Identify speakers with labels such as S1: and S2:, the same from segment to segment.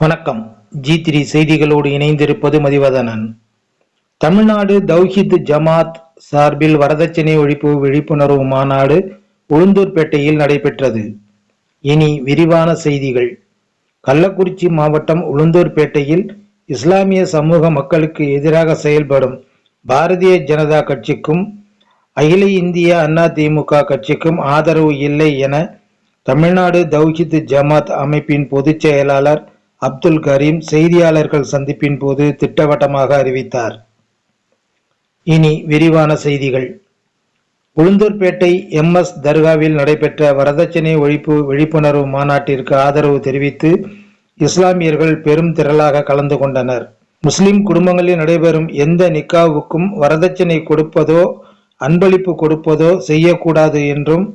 S1: வணக்கம். G three செய்திகளோடு இணைந்திருப்பது மதிவதனன். தமிழ்நாடு தௌஹித் ஜமாத் சார்பில் வரதட்சணை ஒழிப்பு விழிப்புணர்வு மாநாடு உளுந்தூர்பேட்டையில் நடைபெற்றது. இனி விரிவான செய்திகள். கள்ளக்குறிச்சி மாவட்டம் உளுந்தூர்பேட்டையில் இஸ்லாமிய சமூக மக்களுக்கு எதிராக செயல்படும் பாரதிய ஜனதா கட்சிக்கும் அகில இந்திய அண்ணா திமுக கட்சிக்கும் ஆதரவு இல்லை என தமிழ்நாடு தௌஹித் ஜமாத் அமைப்பின் பொதுச் செயலாளர் அப்துல் கரீம் செய்தியாளர்கள் சந்திப்பின் போது திட்டவட்டமாக அறிவித்தார். இனி விரிவான செய்திகள். உளுந்தூர்பேட்டை எம் எஸ் தர்காவில் நடைபெற்ற வரதட்சணை ஒழிப்பு விழிப்புணர்வு மாநாட்டிற்கு ஆதரவு தெரிவித்து இஸ்லாமியர்கள் பெரும் திரளாக கலந்து கொண்டனர். முஸ்லிம் குடும்பங்களில் நடைபெறும் எந்த நிக்காவுக்கும் வரதட்சணை கொடுப்பதோ அன்பளிப்பு கொடுப்பதோ செய்யக்கூடாது என்றும்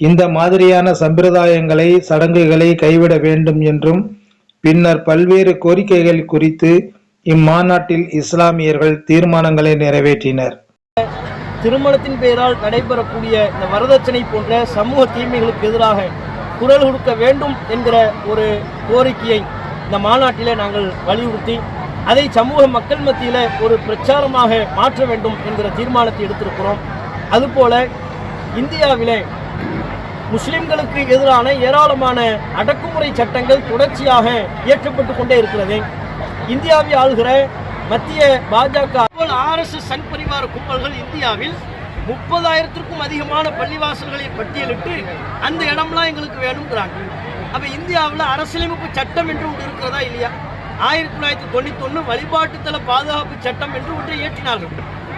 S1: இந்த மாதிரியான சம்பிரதாயங்களை சடங்குகளை கைவிட வேண்டும் என்றும் பின்னர் பல்வேறு கோரிக்கைகள் குறித்து இம்மாநாட்டில் இஸ்லாமியர்கள் தீர்மானங்களை நிறைவேற்றினர்.
S2: திருமணத்தின் பெயரால் நடைபெறக்கூடிய இந்த வரதட்சணை போன்ற சமூக தீமைகளுக்கு எதிராக குரல் கொடுக்க வேண்டும் என்கிற ஒரு கோரிக்கையை இந்த மாநாட்டிலே நாங்கள் வலியுறுத்தி அதை சமூக மக்கள் மத்தியில் ஒரு பிரச்சாரமாக மாற்ற வேண்டும் என்கிற தீர்மானத்தை எடுத்திருக்கிறோம். அதுபோல இந்தியாவிலே முஸ்லிம்களுக்கு எதிரான ஏராளமான அடக்குமுறை சட்டங்கள் தொடர்ச்சியாக இயற்றப்பட்டு கொண்டே இருக்கிறது. இந்தியாவை ஆளுகிற மத்திய பாஜக ஆர்எஸ்எஸ் சங் பரிவார கும்பல்கள் இந்தியாவில் முப்பதாயிரத்திற்கும் அதிகமான பள்ளிவாசல்களை பட்டியலிட்டு அந்த இடம்லாம் எங்களுக்கு வேணுங்கிறாங்க அப்போ இந்தியாவில் அரசியலமைப்பு சட்டம் என்று ஒன்று இருக்கிறதா இல்லையா? ஆயிரத்தி தொள்ளாயிரத்தி தொண்ணூத்தி ஒன்று வழிபாட்டுத்தல பாதுகாப்பு சட்டம் என்று ஒன்றை இயற்றினார்கள்.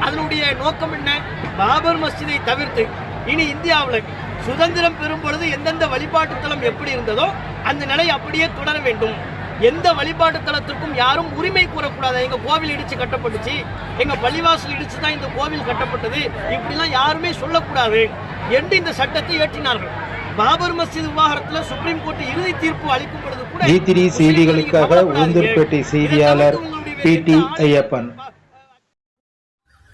S2: அதனுடைய நோக்கம் என்ன? பாபர் மஸ்ஜிதை தவிர்த்து இனி இந்தியாவில் சுதந்திரம் பெறும் பொழுது எந்தெந்த வழிபாட்டு தலம் எப்படி இருந்ததோ அந்த நிலை அப்படியே தொடர வேண்டும். எந்த வழிபாட்டு தலத்திற்கும் யாரும் உரிமை கூறக்கூடாது. எங்க கோவில் இடிச்சு கட்டப்பட்டுச்சு. எங்க பள்ளிவாசல் இடிச்சு தான் இந்த கோவில் கட்டப்பட்டது. இப்படிலாம் யாருமே சொல்லக்கூடாது என்று இந்த சட்டத்தை இயற்றினார்கள். பாபர் மஸ்ஜித் விவகாரத்தில் சுப்ரீம் கோர்ட் இறுதி தீர்ப்பு அளிக்கும் பொழுது கூட
S1: செய்திகளுக்காக உளுந்தூர்பேட்டை செய்தியாளர் பி டி ஐயப்பன்.